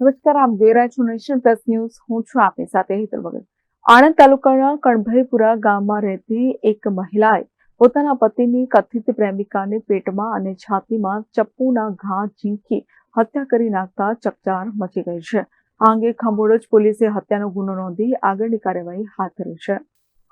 નમસ્કાર, આપ જોઈ રહ્યા છો નેશન પ્લસ ન્યૂઝ. હું છું આપની સાથે હેતલ વગર આણંદ તાલુકાના કણભાઈપુરા ગામમાં રહેતી એક મહિલાએ પોતાના પતિની કથિત પ્રેમિકાને પેટમાં અને છાતીમાં ચપ્પુના ઘા ઝીંકી હત્યા કરી નાખતા ચકચાર મચી ગઈ છે. આ અંગે ખંભોળજ પોલીસે હત્યાનો ગુનો નોંધી આગળની કાર્યવાહી હાથ ધરી છે.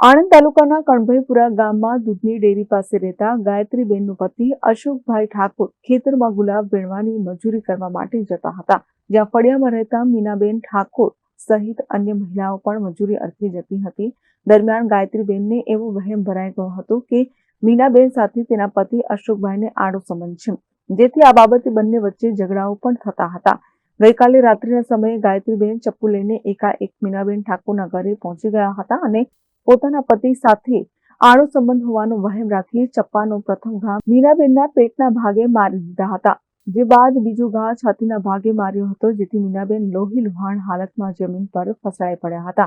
આણંદ તાલુકાના કણભાઈપુરા ગામમાં દૂધની ડેરી પાસે રહેતા ગાયત્રીબેનનો પતિ અશોકભાઈ ઠાકોર ખેતરમાં ગુલાબ વીણવાની મજૂરી કરવા માટે જતા હતા. જ્યાં ફળિયામાં રહેતા મીનાબેન ઠાકોર સહિત અન્ય મહિલાઓ પણ મજૂરી અર્થે જતી હતી. દરમિયાન ગાયત્રીબેનને એવો વહેમ ભરાઈ ગયો હતો કે મીનાબેન સાથે તેના પતિ અશોકભાઈને આડો સંબંધ છે. જેથી આ બાબતે બંને વચ્ચે ઝઘડાઓ પણ થતા હતા. ગઈકાલે રાત્રિના સમયે ગાયત્રીબેન ચપ્પુ લઈને એકાએક મીનાબેન ઠાકોરના ઘરે પહોંચી ગયા હતા અને પોતાના પતિ સાથે આડો સંબંધ હોવાનો વહેમ રાખી ચપ્પાનો પ્રથમ ઘા મીનાબેનના પેટના ભાગે મારી દીધા હતા. જે બાદ બીજો ઘા છાતીના ભાગે માર્યો હતો, જેથી મીનાબેન લોહી લુહાણ હાલતમાં જમીન પર ફસાઈ પડ્યા હતા.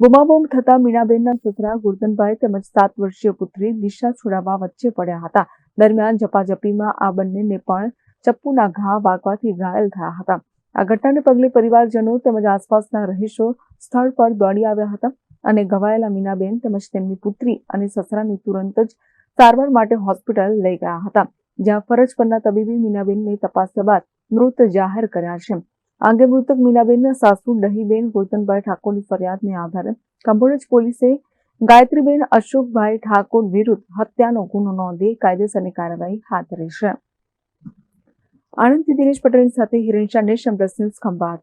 બુમાબુમ થતા મીનાબેનના સસરા ગુરદનભાઈ તેમજ સાત વર્ષીય પુત્રી દિશા છોડાવવા વચ્ચે પડ્યા હતા. દરમિયાન જપાજપીમાં આ બંનેને પણ ચપ્પુના ઘા વાગવાથી ઘાયલ થયા હતા. આ ઘટનાને પગલે પરિવારજનો તેમજ આસપાસના રહીશો સ્થળ પર દોડી આવ્યા હતા અને ઘવાયેલા મીનાબેન તેમજ તેમની પુત્રી અને સસરાને તુરંત જ સારવાર માટે હોસ્પિટલ લઈ ગયા હતા. જ્યાં ફરજ પરના તબીબી મીનાબેનને તપાસ્યા બાદ મૃત જાહેર કર્યા છે. આ મૃતક મીનાબેનના સાસુ ડહીબેન ગોતનભાઈ ઠાકોરની ફરિયાદને આધારે કંભોળજ પોલીસે ગાયત્રીબેન અશોકભાઈ ઠાકોર વિરુદ્ધ હત્યાનો ગુનો નોંધી કાયદેસરની કાર્યવાહી હાથ ધરી છે. આણંદથી દિનેશ પટેલની સાથે હિરેન શાહ, નેશન ન્યૂઝ ખંભાત.